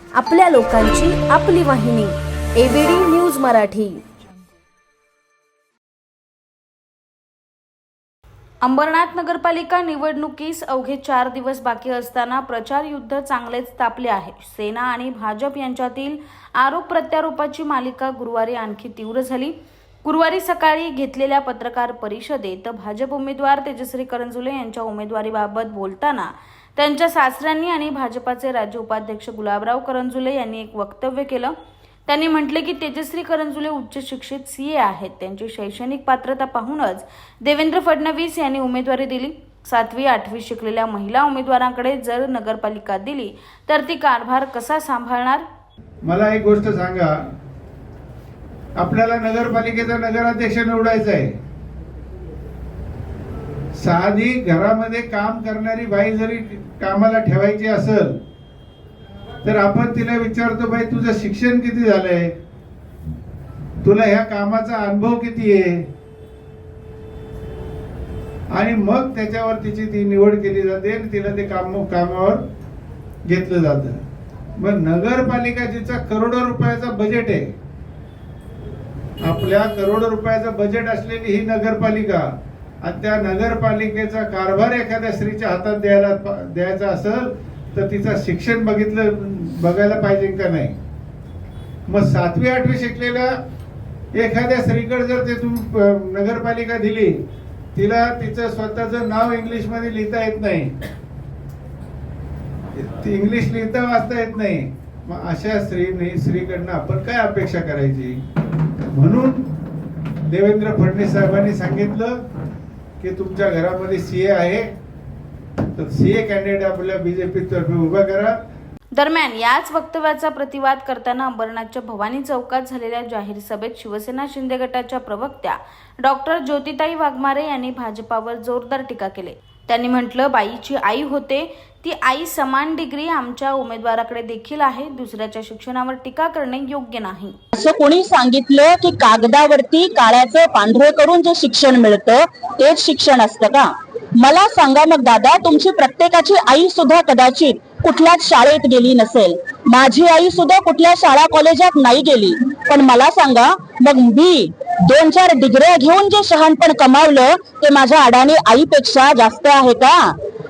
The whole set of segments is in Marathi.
आपल्या लोकांची आपली वाहिनी एबीडी न्यूज मराठी. अंबरनाथ नगरपालिका निवडणुकीस अवघे चार दिवस बाकी असताना प्रचार युद्ध चांगलेच तापले आहे. सेना आणि भाजप यांच्यातील आरोप प्रत्यारोपाची मालिका गुरुवारी आणखी तीव्र झाली. गुरुवारी सकाळी घेतलेल्या पत्रकार परिषदेत भाजप उमेदवार तेजश्री करंजुले यांच्या उमेदवारीबाबत बोलताना त्यांच्या सासऱ्यांनी आणि भाजपाचे राज्य उपाध्यक्ष गुलाबराव करंजुले यांनी एक वक्तव्य केलं. त्यांनी म्हटले की तेजश्री करंजुले उच्च शिक्षित सीए आहेत. त्यांची शैक्षणिक पात्रता पाहूनच देवेंद्र फडणवीस यांनी उमेदवारी दिली. सातवी आठवी शिकलेल्या महिला उमेदवारांकडे जर नगरपालिका दिली तर ती कारभार कसा सांभाळणार? मला एक गोष्ट सांगा. आपल्याला नगरपालिकेचा नगराध्यक्ष निवडायचा आहे. साधी घरामध्ये काम करणारी बाई जरी कामाला ठेवायची असेल तर आपण तिला विचारतो बाई तुझं शिक्षण किती झालंय? तुला ह्या कामाचा अनुभव किती आहे? आणि मग त्याच्यावर तिची ती निवड केली जाते आणि तिला ते काम कामावर घेतलं जातं. मग नगरपालिका जिचा करोडो रुपयाचा बजेट आहे. आपल्या करोडो रुपयाचा बजेट असलेली ही नगरपालिका आणि त्या नगरपालिकेचा कारभार एखाद्या स्त्रीच्या हातात द्यायला द्यायचा असेल तर तिचं शिक्षण बघितलं बघायला पाहिजे का नाही? मग सातवी आठवी शिकलेल्या एखाद्या स्त्रीकडे जर ते तुम नगरपालिका दिली तिला तिचं स्वतःचं नाव इंग्लिशमध्ये लिहिता येत नाही. ती इंग्लिश लिहिता वाचता येत नाही. मग अशा स्त्री स्त्रीकडनं आपण काय अपेक्षा करायची? म्हणून देवेंद्र फडणवीस साहेबांनी सांगितलं की तुमच्या घरामध्ये सीए आहे तर सीए कॅन्डिडेट आपल्या बीजेपी तर्फे उभा करा. दरम्यान याच वक्तव्याचा प्रतिवाद करताना अंबरनाथच्या भवानी चौकात झालेल्या जाहीर सभेत शिवसेना शिंदे गटाच्या प्रवक्त्या डॉक्टर ज्योतिताई वाघमारे यांनी भाजपावर जोरदार टीका केली. त्यांनी म्हटलं बाईची आई होते. ती आई समान डिग्री आमच्या उमेदवाराकडे देखील आहे. दुसऱ्याच्या शिक्षणावर टीका करणे योग्य नाही. असं कोणी सांगितलं की कागदावरती काळ्याचं पांढरं करून जे शिक्षण मिळतं तेच शिक्षण असतं का? मला सांगा मग दादा तुमची प्रत्येकाची आई सुद्धा कदाचित कुठल्याच शाळेत गेली नसेल. माझी आई सुद्धा कुठल्या शाळा कॉलेजात नाही गेली. पण मला सांगा मग मी दोन चार डिग्र्या घेऊन जे शहाणपण कमावलं ते माझ्या अडाणी आईपेक्षा जास्त आहे का?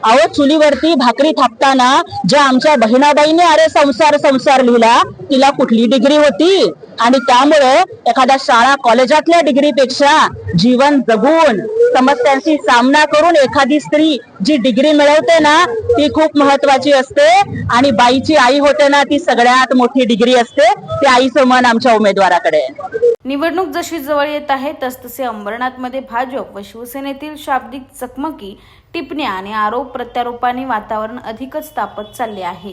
अहो चुलीवरती भाकरी थापताना ज्या आमच्या बहिणाबाईने अरे संसार संसार लिहिला तिला कुठली डिग्री होती? आणि त्यामुळे एखाद्या शाळा कॉलेजातल्या डिग्रीपेक्षा जीवन जगून समस्यांशी सामना करून एखादी स्त्री जी डिग्री मिळवते ना ती खूप महत्वाची असते. आणि बाईची आई होते ना ती सगळ्यात मोठी डिग्री असते. ती आईचं मन आमच्या उमेदवाराकडे निवडणूक जशी जवळ येत आहे तसतसे अंबरनाथमध्ये भाजप व शिवसेनेतील शाब्दिक चकमकी टिपण्या आणि आरोप प्रत्यारोपाने वातावरण अधिकच तापत चालले आहे.